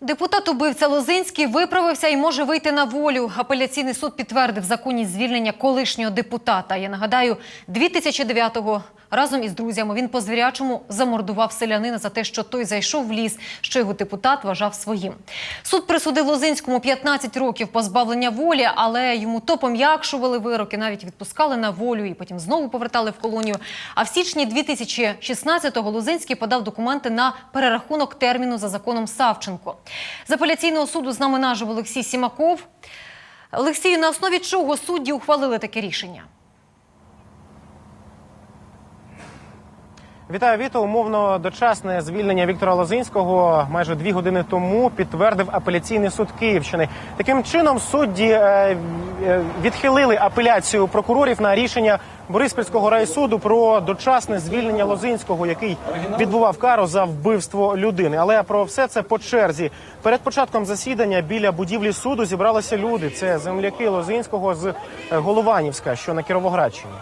Депутат убивця Лозинський виправився і може вийти на волю. Апеляційний суд підтвердив законність звільнення колишнього депутата. Я нагадаю, 2009-го разом із друзями він по звірячому замордував селянина за те, що той зайшов в ліс, що його депутат вважав своїм. Суд присудив Лозинському 15 років позбавлення волі, але йому то пом'якшували вироки, навіть відпускали на волю і потім знову повертали в колонію. А в січні 2016-го Лозинський подав документи на перерахунок терміну за законом Савченко. З апеляційного суду з нами нажив Олексій Сімаков. Олексій, на основі чого судді ухвалили таке рішення? Вітаю, Віто. Умовно дочасне звільнення Віктора Лозинського майже дві години тому підтвердив апеляційний суд Київщини. Таким чином судді е, е, відхилили апеляцію прокурорів на рішення Бориспільського райсуду про дочасне звільнення Лозинського, який відбував кару за вбивство людини. Але про все це по черзі. Перед початком засідання біля будівлі суду зібралися люди. Це земляки Лозинського з е, Голованівська, що на Кіровоградщині.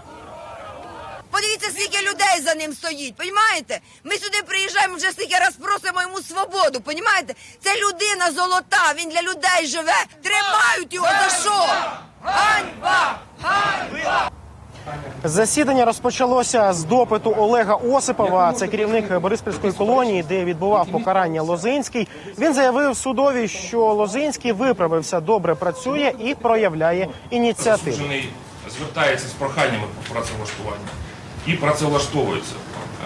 Скільки людей за ним стоїть, понімаєте? Ми сюди приїжджаємо вже стільки раз просимо йому свободу, понімаєте? Це людина золота, він для людей живе. Тримають його за що? Ганьба! Засідання розпочалося з допиту Олега Осипова. Це керівник Бориспільської колонії, де відбував покарання Лозинський. Він заявив судові, що Лозинський виправився, добре працює і проявляє ініціативу. Звертається з проханнями про працевлаштування і працевлаштовується.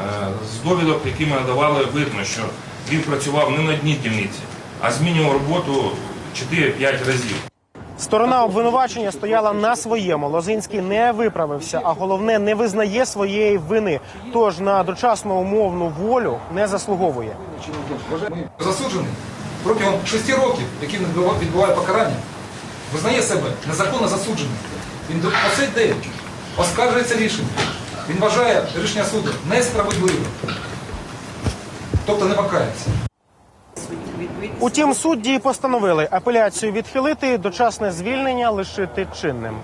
Е, З довідок, які ми надавали, видно, що він працював не на одній дільниці, а змінював роботу 4-5 разів. Сторона обвинувачення стояла на своєму. Лозинський не виправився, а головне не визнає своєї вини. Тож на дочасну умовну волю не заслуговує. Засуджений протягом шести років, відбува- відбуває покарання, визнає себе незаконно засудженим. Він до цей день оскаржується рішення. Він вважає рішення суду несправедливим. Тобто не покається. Утім, судді постановили апеляцію відхилити, дочасне звільнення лишити чинним.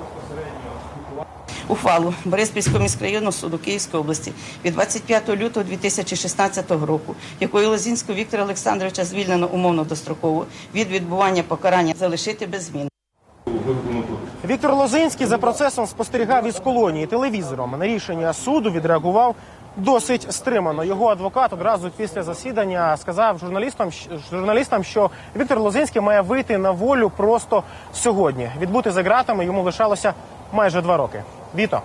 ухвалу Бориспільського міськрайонного суду Київської області від 25 лютого 2016 року, якою Лозінського Віктора Олександровича звільнено умовно достроково від відбування покарання залишити без змін. Віктор Лозинський за процесом спостерігав із колонії телевізором. На рішення суду відреагував досить стримано. Його адвокат одразу після засідання сказав журналістам, журналістам, що Віктор Лозинський має вийти на волю просто сьогодні. Відбути за ґратами йому лишалося майже два роки. Віто.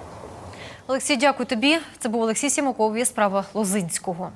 Олексій, дякую тобі. Це був Олексій Сімаков справа Лозинського.